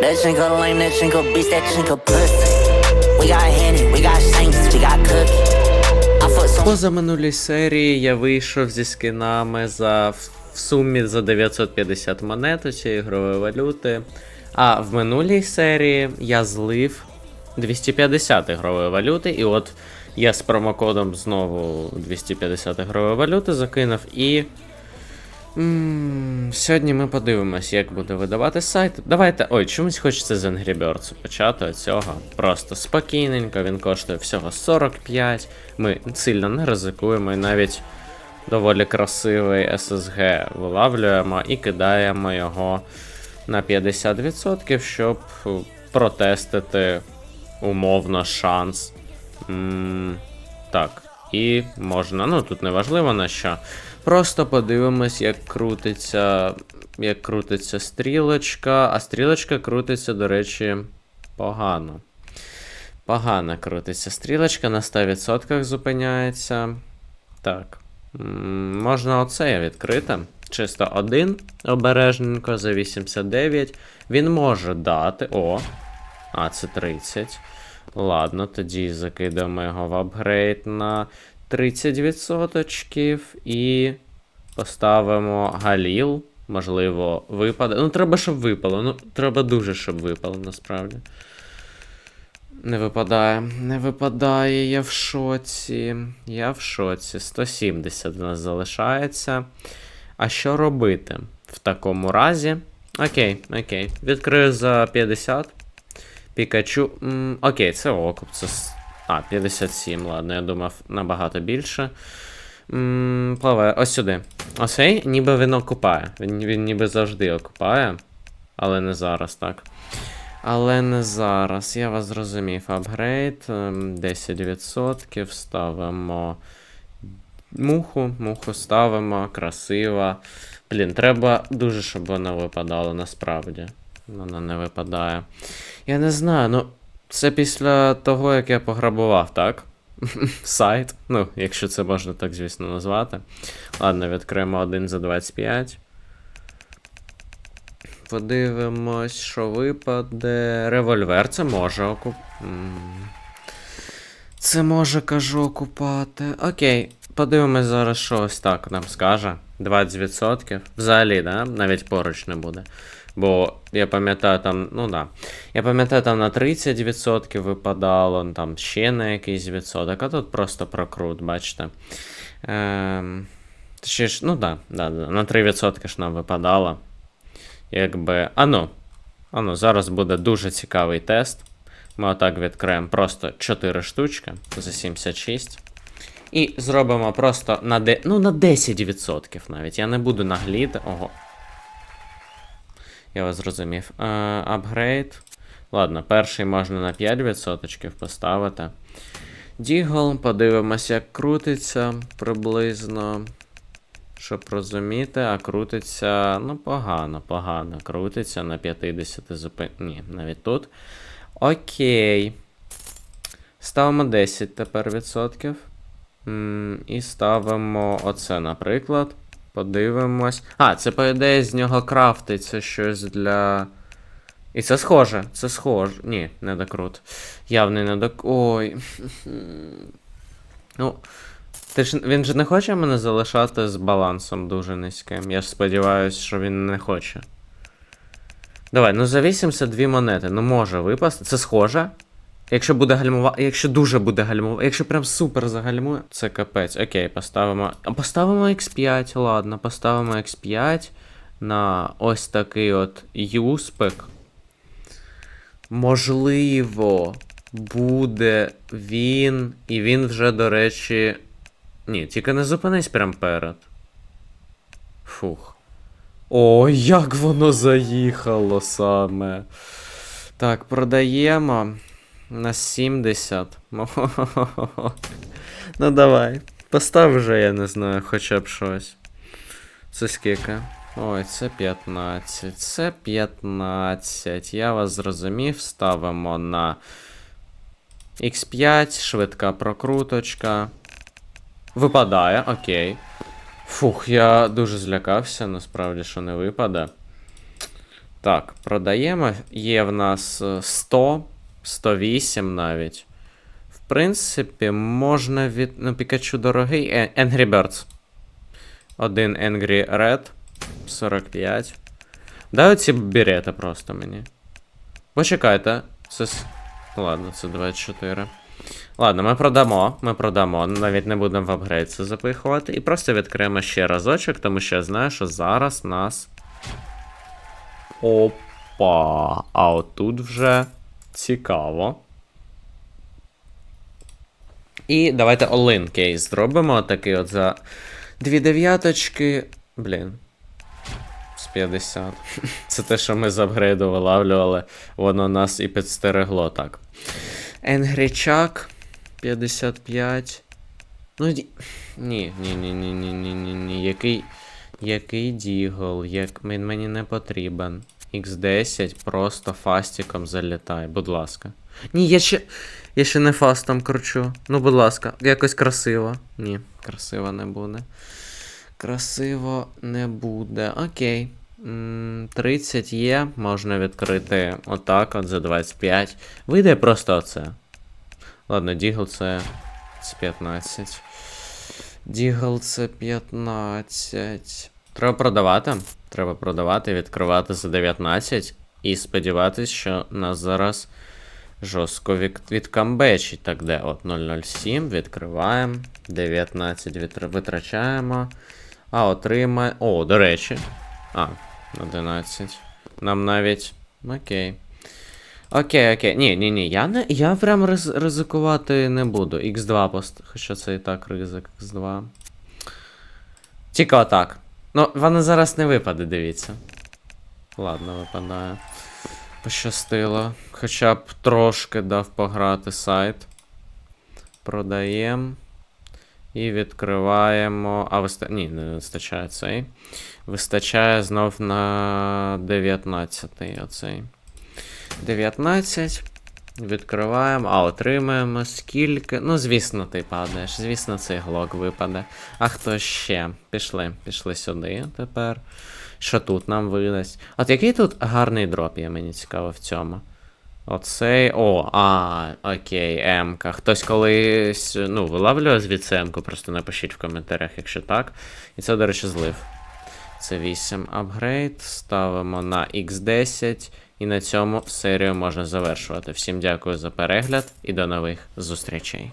That chinko lame, that chinko beast, that chinko pussy. We got Henny, we got Shanks, we got Cookie. Поза минулій серії я вийшов зі скинами за в сумі за 950 монет цієї ігрової валюти. А в минулій серії я злив 250 ігрової валюти, і от я з промокодом знову 250 ігрової валюти закинув і. М, Сьогодні ми подивимось, як буде видавати сайт. Давайте. Ой, чомусь хочеться з Angry Birds почати цього. Просто спокійненько, він коштує всього 45. Ми сильно не ризикуємо і навіть доволі красивий SSG вилавлюємо і кидаємо його на 50%, щоб протестити умовно шанс. М, так, і можна, ну тут не важливо на що. Просто подивимось, як крутиться, як крутиться стрілочка, а стрілочка крутиться, до речі, погано. Погано крутиться стрілочка, на 100% зупиняється. Так. Можна оце відкрити. Чисто один обережненько за 89. Він може дати. О. А, це 30. Ладно, тоді закидаємо його в апгрейд на 30% і поставимо Галіл. Можливо, випаде. Ну, треба, щоб випало. Ну, треба дуже, щоб випало, насправді. Не випадає, не випадає, я в шоці. Я в шоці. 170 в нас залишається. А що робити в такому разі? Окей, окей. Відкрию за 50. Пікачу. М, окей, це окуп. Це... А, 57, ладно, я думав набагато більше. М, пливе ось сюди. Оцей ніби він окупає. Він, він ніби завжди окупає. Але не зараз, так. Але не зараз. Я вас зрозумів. Апгрейд. ем, 10%. Ставимо муху. Муху ставимо. Красиво. Блін, треба дуже, щоб вона випадала насправді. Вона не випадає. Я не знаю, ну. Це після того, як я пограбував, так? Сайт. Ну, якщо це можна так, звісно, назвати. Ладно, відкриємо 1 за 25. Подивимось, що випаде. Револьвер це може окуп. Це може, кажу, окупати. Окей, подивимось зараз, що ось так нам скаже. 20%. Взагалі, да? Навіть поруч не буде. Бо я пам'ятаю там, ну да. Я пам'ятаю, там на 30% випадало, там ще на якийсь відсоток, а тут просто прокрут, бачите. Ем, точніше, ну да, да, да, на 3% ж нам випадало. Якби. Ану. Ану, зараз буде дуже цікавий тест. Ми отак відкриємо просто 4 штучки за 76. І зробимо просто на де... ну, на 10% навіть. Я не буду нагліти. Ого. Я вас зрозумів. Е, апгрейд. Ладно, перший можна на 5% поставити. Дігл, подивимося, як крутиться приблизно. Щоб розуміти, а крутиться, ну, погано, погано. Крутиться на 50 зупин. Ні, навіть тут. Окей. Ставимо 10 тепер відсотків. І ставимо оце, наприклад. Подивимось. А, це, по ідеї, з нього крафтиться щось для. І це схоже, це схоже. Ні, не докрут. Явний недок. Ой. Ну. Ти ж він же не хоче мене залишати з балансом дуже низьким. Я ж сподіваюся, що він не хоче. Давай, ну за 82 монети, ну може випасти. Це схоже. Якщо буде гальмувати. Якщо дуже буде гальмувати. Якщо прям супер загальмує, це капець. Окей, поставимо. А Поставимо X5, ладно, поставимо X5 на ось такий от юспек. Можливо, буде він. І він вже, до речі. Ні, тільки не зупинись прям перед. Фух. О, як воно заїхало саме. Так, продаємо на 70. ну давай. Постав вже, я не знаю, хоча б щось. Це скільки? Ой, це 15. Це 15. Я вас зрозумів. Ставимо на X5, швидка прокруточка. Випадає, окей. Фух, я дуже злякався, насправді, що не випаде. Так, продаємо. Є в нас е, 100, 108 навіть. В принципі, можна від. Ну, Пікачу дорогий. Е, Angry Birds. Один Angry Red. 45. Дай оці берети просто мені. Почекайте. Це. Ладно, це 24. Ладно, ми продамо. Ми продамо. Навіть не будемо в апгрейд це запихувати. І просто відкриємо ще разочок, тому що я знаю, що зараз нас. Опа. А отут вже цікаво. І давайте Олин кейс зробимо. Такий от за дві дев'яточки. Блін. З 50. Це те, що ми з апгрейду вилавлювали. Воно нас і підстерегло так. Енгрічак 55. Ну, ні, ні, ні, ні, ні, ні, ні, ні. Який. Який дігл? Як... Він мені не потрібен. X10 просто фастиком залітай, будь ласка. Ні, я ще. Я ще не фастом кручу. Ну, будь ласка, якось красиво. Ні, красиво не буде. Красиво не буде. Окей. 30 є, можна відкрити отак от за 25. Вийде просто оце. Ладно, Дігл це, це 15. Дігл це 15. Треба продавати. Треба продавати, відкривати за 19. І сподіватися, що нас зараз жорстко від, відкамбечить. Так, де? От 007, відкриваємо. 19 витр- витрачаємо. А, отримає. О, до речі. А, 11. Нам навіть. Окей. Окей, окей. Ні, ні, ні. Я не. Я прям riz- ризикувати не буду. X2 пост. Хоча це і так ризик X2. Тільки отак. Ну, вона зараз не випаде, дивіться. Ладно, випадає. Пощастило. Хоча б трошки дав пограти сайт. Продаємо. І відкриваємо. А, виста... Ні, не вистачає цей. Вистачає знов на 19 оцей. 19. Відкриваємо, а отримаємо скільки. Ну, звісно, ти падаєш. Звісно, цей глок випаде. А хто ще? Пішли, пішли сюди тепер. Що тут нам видасть? От який тут гарний дроп є, мені цікаво в цьому. Оцей. О, а, окей, М-ка. Хтось колись ну, вилавлює звідси М-ку, просто напишіть в коментарях, якщо так. І це, до речі, злив. Це 8 апгрейд. Ставимо на X10. І на цьому серію можна завершувати. Всім дякую за перегляд і до нових зустрічей.